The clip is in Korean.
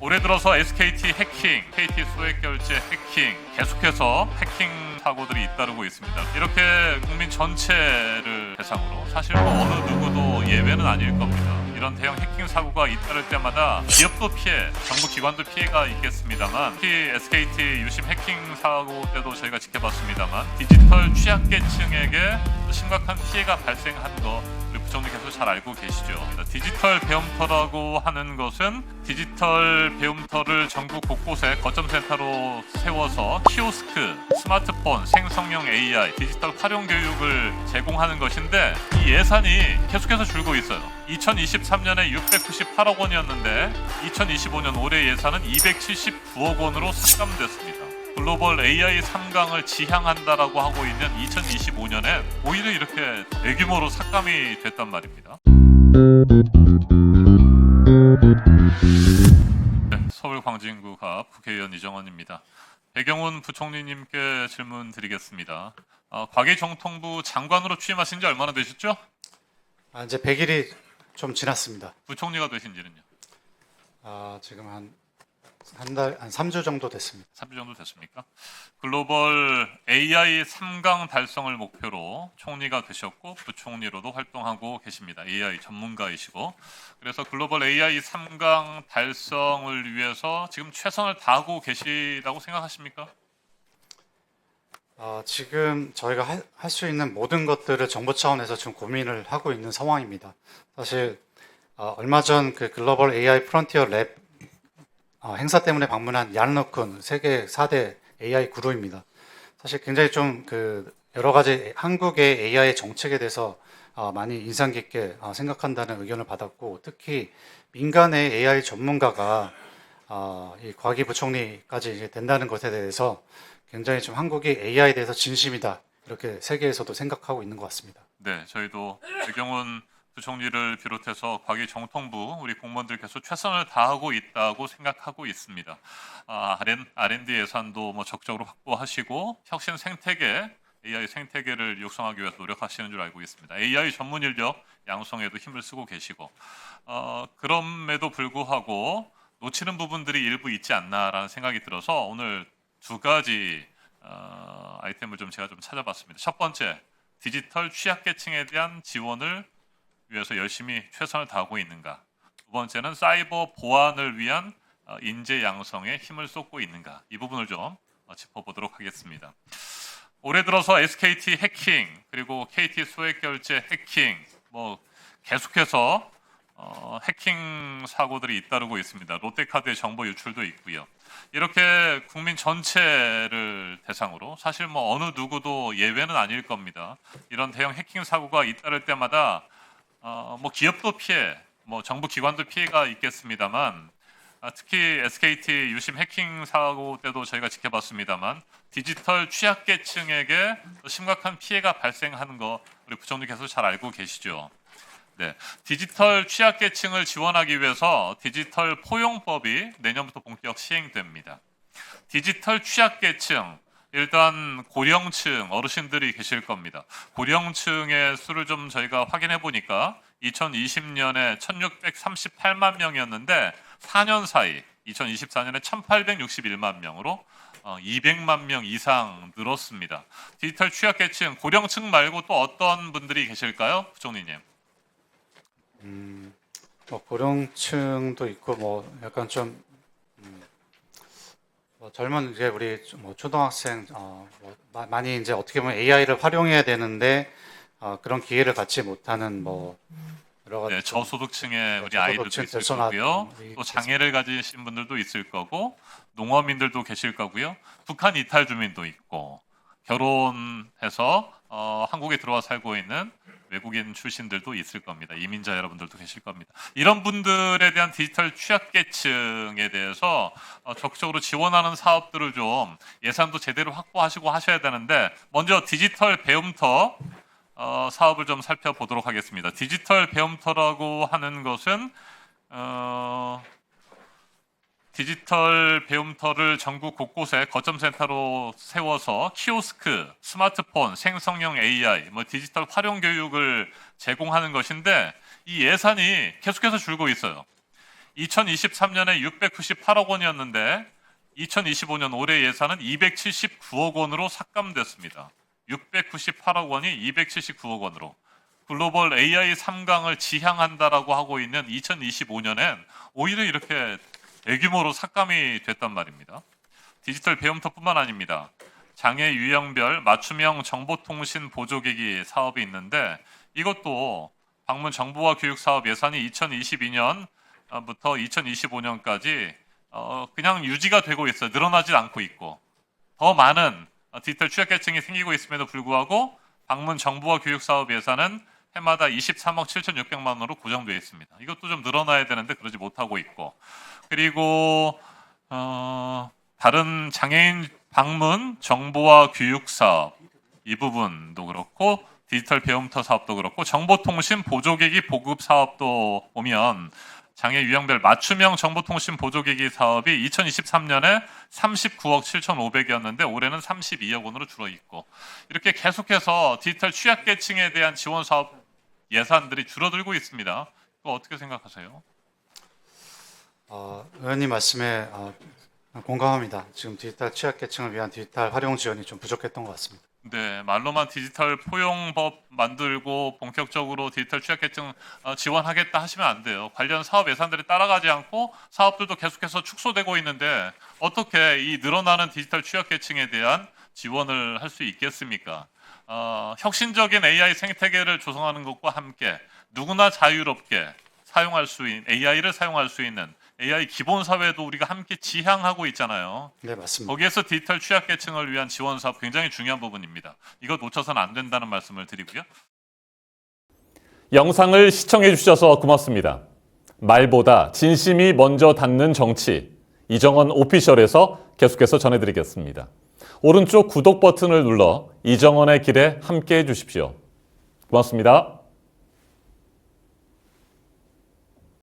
올해 들어서 SKT 해킹, KT 소액 결제 해킹 계속해서 해킹 사고들이 잇따르고 있습니다. 이렇게 국민 전체를 대상으로 사실 뭐 어느 누구도 예외는 아닐 겁니다. 이런 대형 해킹 사고가 잇따를 때마다 기업도 피해, 정부 기관도 피해가 있겠습니다만 특히 SKT 유심 해킹 사고 때도 저희가 지켜봤습니다만 디지털 취약계층에게 심각한 피해가 발생한 거 부총리께서 잘 알고 계시죠. 디지털 배움터라고 하는 것은 디지털 배움터를 전국 곳곳에 거점 센터로 세워서 키오스크, 스마트폰, 생성형 AI, 디지털 활용 교육을 제공하는 것인데 이 예산이 계속해서 줄고 있어요. 2023년에 698억 원이었는데 2025년 올해 예산은 279억 원으로 삭감됐습니다. 글로벌 AI 3강을 지향한다라고 하고 있는 2025년에 오히려 이렇게 대규모로 삭감이 됐단 말입니다. 네, 서울 광진구가 국회의원 이정원입니다. 배경훈 부총리님께 질문 드리겠습니다. 어, 과기 정통부 장관으로 취임하신 지 얼마나 되셨죠? 아, 이제 100일이 좀 지났습니다. 부총리가 되신 지는요? 아, 지금 한 한 달, 한 3주 정도 됐습니다. 3주 정도 됐습니까? 글로벌 AI 3강 달성을 목표로 총리가 되셨고 부총리로도 활동하고 계십니다. AI 전문가이시고 그래서 글로벌 AI 3강 달성을 위해서 지금 최선을 다하고 계시다고 생각하십니까? 아, 지금 저희가 할 수 있는 모든 것들을 정부 차원에서 지금 고민을 하고 있는 상황입니다. 사실 아, 얼마 전 그 글로벌 AI 프론티어 랩 아, 행사 때문에 방문한 얀러쿤 세계 4대 AI 구루입니다. 사실 굉장히 좀 그 여러 가지 한국의 AI 정책에 대해서 아, 많이 인상 깊게 아, 생각한다는 의견을 받았고 특히 민간의 AI 전문가가 아, 이 과기 부총리까지 이제 된다는 것에 대해서 굉장히 좀 한국이 AI에 대해서 진심이다 이렇게 세계에서도 생각하고 있는 것 같습니다. 네, 저희도 배경훈 부총리를 비롯해서 과기 정통부 우리 공무원들께서 최선을 다하고 있다고 생각하고 있습니다. 아, R&D 예산도 뭐 적극적으로 확보하시고 혁신 생태계 AI 생태계를 육성하기 위해서 노력하시는 줄 알고 있습니다. AI 전문 인력 양성에도 힘을 쓰고 계시고 어, 그럼에도 불구하고 놓치는 부분들이 일부 있지 않나라는 생각이 들어서 오늘 두 가지 어, 아이템을 좀 제가 좀 찾아봤습니다. 첫 번째 디지털 취약계층에 대한 지원을 위해서 열심히 최선을 다하고 있는가. 두 번째는 사이버 보안을 위한 어, 인재 양성에 힘을 쏟고 있는가. 이 부분을 좀 어, 짚어보도록 하겠습니다. 올해 들어서 SKT 해킹 그리고 KT 소액 결제 해킹 뭐 계속해서 어, 해킹 사고들이 잇따르고 있습니다. 롯데카드의 정보 유출도 있고요. 이렇게 국민 전체를 대상으로 사실 뭐 어느 누구도 예외는 아닐 겁니다. 이런 대형 해킹 사고가 잇따를 때마다 어, 뭐 기업도 피해, 뭐 정부 기관도 피해가 있겠습니다만 아, 특히 SKT 유심 해킹 사고 때도 저희가 지켜봤습니다만 디지털 취약계층에게 심각한 피해가 발생하는 거 우리 부총리께서 잘 알고 계시죠. 네, 디지털 취약계층을 지원하기 위해서 디지털 포용법이 내년부터 본격 시행됩니다. 디지털 취약계층 일단 고령층 어르신들이 계실 겁니다. 고령층의 수를 좀 저희가 확인해 보니까 2020년에 1,638만 명이었는데 4년 사이 2024년에 1,861만 명으로 어, 200만 명 이상 늘었습니다. 디지털 취약계층 고령층 말고 또 어떤 분들이 계실까요, 부총리님? 뭐 고령층도 있고 뭐 약간 좀 음, 뭐 젊은 이제 우리 좀뭐 초등학생 어, 뭐 마- 많이 이제 어떻게 보면 AI를 활용해야 되는데 어, 그런 기회를 갖지 못하는 뭐 여러 가지 네, 좀 저소득층의 우리 저소득층 아이들도 있을 거고요. 우리 또 장애를 가지신 분들도 있을 거고 농어민들도 계실 거고요. 북한 이탈 주민도 있고 결혼해서 어, 한국에 들어와 살고 있는 외국인 출신들도 있을 겁니다. 이민자 여러분들도 계실 겁니다. 이런 분들에 대한 디지털 취약계층에 대해서 어, 적극적으로 지원하는 사업들을 좀 예산도 제대로 확보하시고 하셔야 되는데 먼저 디지털 배움터 어, 사업을 좀 살펴보도록 하겠습니다. 디지털 배움터라고 하는 것은 어, 디지털 배움터를 전국 곳곳에 거점 센터로 세워서 키오스크, 스마트폰, 생성형 AI, 뭐 디지털 활용 교육을 제공하는 것인데 이 예산이 계속해서 줄고 있어요. 2023년에 698억 원이었는데 2025년 올해 예산은 279억 원으로 삭감됐습니다. 698억 원이 279억 원으로 글로벌 AI 3강을 지향한다라고 하고 있는 2025년엔 오히려 이렇게 대규모로 삭감이 됐단 말입니다. 디지털 배움터뿐만 아닙니다. 장애 유형별 맞춤형 정보통신 보조기기 사업이 있는데 이것도 방문 정보화 교육 사업 예산이 2022년부터 2025년까지 어, 그냥 유지가 되고 있어요. 늘어나지 않고 있고 더 많은 디지털 취약계층이 생기고 있음에도 불구하고 방문 정보화 교육 사업 예산은 해마다 23억 7,600만 원으로 고정되어 있습니다. 이것도 좀 늘어나야 되는데 그러지 못하고 있고. 그리고 어, 다른 장애인 방문 정보화 교육 사업. 이 부분도 그렇고 디지털 배움터 사업도 그렇고 정보통신 보조기기 보급 사업도 보면 장애 유형별 맞춤형 정보통신 보조기기 사업이 2023년에 39억 7,500이었는데 올해는 32억 원으로 줄어 있고. 이렇게 계속해서 디지털 취약계층에 대한 지원 사업 예산들이 줄어들고 있습니다. 그거 어떻게 생각하세요? 어, 의원님 말씀에 어, 공감합니다. 지금 디지털 취약계층을 위한 디지털 활용 지원이 좀 부족했던 것 같습니다. 네, 말로만 디지털 포용법 만들고 본격적으로 디지털 취약계층 어, 지원하겠다 하시면 안 돼요. 관련 사업 예산들이 따라가지 않고 사업들도 계속해서 축소되고 있는데 어떻게 이 늘어나는 디지털 취약계층에 대한 지원을 할 수 있겠습니까? 어, 혁신적인 AI 생태계를 조성하는 것과 함께 누구나 자유롭게 사용할 수 있는 AI를 사용할 수 있는 AI 기본 사회도 우리가 함께 지향하고 있잖아요. 네, 맞습니다. 거기에서 디지털 취약계층을 위한 지원 사업 굉장히 중요한 부분입니다. 이거 놓쳐서는 안 된다는 말씀을 드리고요. 영상을 시청해 주셔서 고맙습니다. 말보다 진심이 먼저 닿는 정치 이정원 오피셜에서 계속해서 전해드리겠습니다. 오른쪽 구독 버튼을 눌러 이정원의 길에 함께 해 주십시오. 고맙습니다.